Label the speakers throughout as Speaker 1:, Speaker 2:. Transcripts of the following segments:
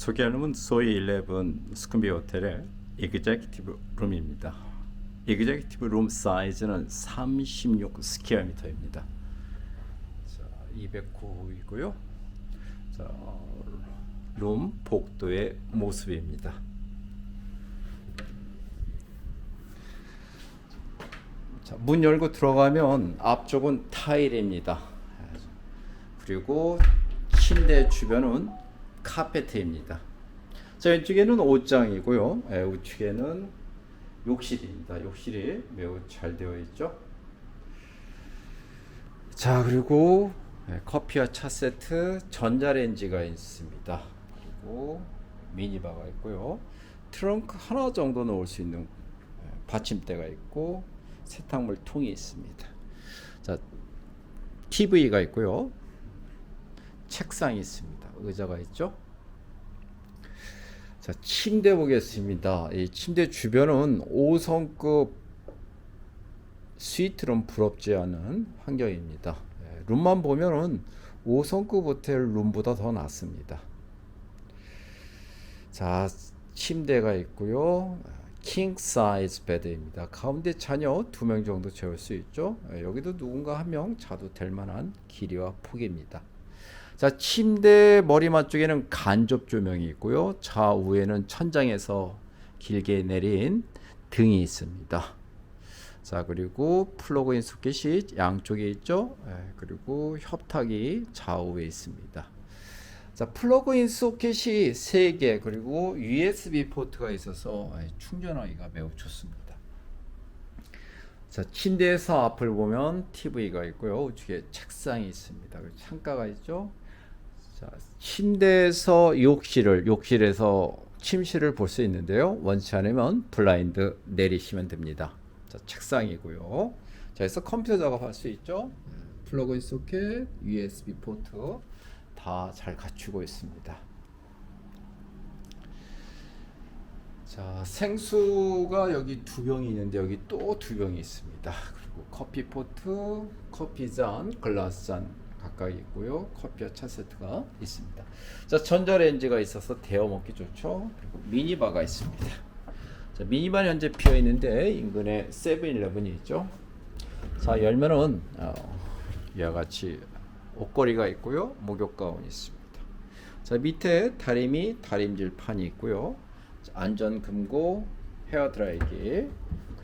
Speaker 1: 소개할 룸은 소이 11 스쿰비 호텔의 에그제큐티브 룸입니다. 에그제큐티브 룸 사이즈는 36 스퀘어미터입니다. 자, 209호이고요. 자, 룸 복도의 모습입니다. 자, 문 열고 들어가면 앞쪽은 타일입니다. 그리고 침대 주변은 카페트입니다. 자, 왼쪽에는 옷장이고요. 예, 우측에는 욕실입니다. 욕실이 매우 잘 되어 있죠. 자, 그리고 예, 커피와 차 세트, 전자레인지가 있습니다. 그리고 미니바가 있고요. 트렁크 하나 정도 넣을 수 있는 예, 받침대가 있고 세탁물 통이 있습니다. 자, TV가 있고요. 책상이 있습니다. 의자가 있죠. 자, 침대 보겠습니다. 이 침대 주변은 5성급 스위트룸 부럽지 않은 환경입니다. 예, 룸만 보면은 5성급 호텔 룸보다 더 낫습니다. 자, 침대가 있고요. 킹 사이즈 베드입니다. 가운데 자녀 두 명 정도 재울 수 있죠. 예, 여기도 누군가 한 명 자도 될 만한 길이와 폭입니다. 자, 침대 머리맡 쪽에는 간접 조명이 있고요. 좌우에는 천장에서 길게 내린 등이 있습니다. 자, 그리고 플러그인 소켓이 양쪽에 있죠. 예, 그리고 협탁이 좌우에 있습니다. 자, 플러그인 소켓이 3개 그리고 USB 포트가 있어서 예, 충전하기가 매우 좋습니다. 자, 침대에서 앞을 보면 TV가 있고요. 우측에 책상이 있습니다. 창가가 있죠. 자, 침대에서 욕실을 욕실에서 침실을 볼 수 있는데요. 원치 않으면 블라인드 내리시면 됩니다. 자, 책상이고요. 자, 그래서 컴퓨터 작업할 수 있죠. 플러그인 소켓, USB 포트 다 잘 갖추고 있습니다. 자, 생수가 여기 두 병이 있는데 여기 또 두 병이 있습니다. 그리고 커피 포트, 커피 잔, 글라스 잔 각각 있고요. 커피와 차 세트가 있습니다. 자, 전자레인지가 있어서 데워 먹기 좋죠. 그리고 미니바가 있습니다. 자, 미니바는 현재 비어 있는데 인근에 세븐일레븐이 있죠. 자, 열면은 어, 이와 같이 옷걸이가 있고요. 목욕 가운이 있습니다. 자, 밑에 다리미 다림질 판이 있고요. 자, 안전 금고, 헤어 드라이기,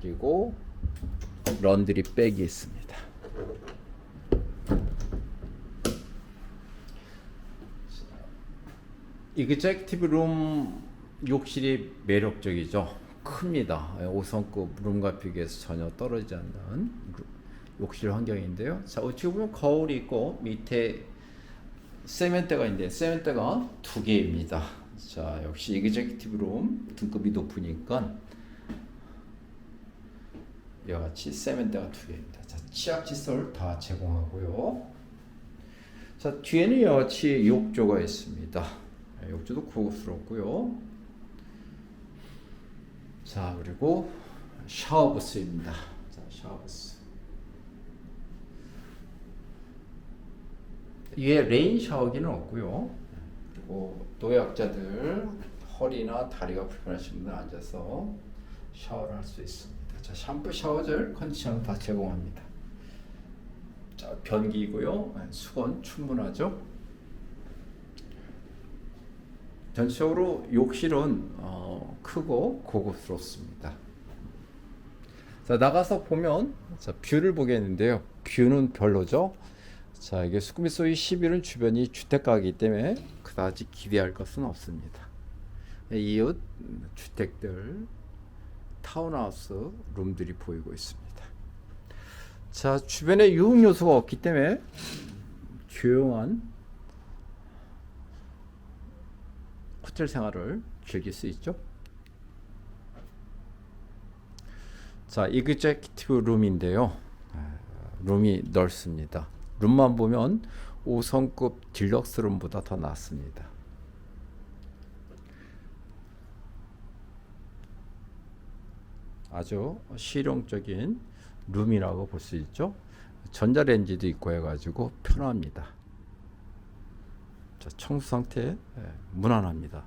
Speaker 1: 그리고 런드리 백이 있습니다. 이그젝티브 룸 욕실이 매력적이죠. 큽니다. 5성급 룸과 비교해서 전혀 떨어지지 않는 욕실 환경인데요. 자, 우측 보면 거울이 있고 밑에 세면대가 있는데 세면대가 두 개입니다. 자, 역시 이그젝티브 룸 등급이 높으니까 이와 같이 세면대가 두 개입니다. 자, 치약 칫솔 다 제공하고요. 자, 뒤에는 이와 같이 욕조가 있습니다. 네, 욕조도 고급스럽고요. 자 그리고 샤워 부스입니다. 자 샤워 부스. 위에 레인 샤워기는 없고요. 그리고 노약자들 허리나 다리가 불편하신 분들 앉아서 샤워를 할 수 있습니다. 자 샴푸, 샤워젤, 컨디셔너 다 제공합니다. 자 변기이고요. 네, 수건 충분하죠. 전체적으로 욕실은 어, 크고 고급스럽습니다. 자 나가서 보면 자, 뷰를 보겠는데요. 뷰는 별로죠. 자 이게 수쿠미소이 11은 주변이 주택가이기 때문에 그다지 기대할 것은 없습니다. 이웃 주택들 타운하우스 룸들이 보이고 있습니다. 자 주변에 유흥 요소가 없기 때문에 조용한 호텔 생활을 즐길 수 있죠. 자, 이그제큐티브 룸인데요. 아, 룸이 넓습니다. 룸만 보면 5성급 딜럭스 룸보다 더 낫습니다. 아주 실용적인 룸이라고 볼 수 있죠. 전자레인지도 있고 해가지고 편합니다. 자, 청소 상태 예, 무난합니다.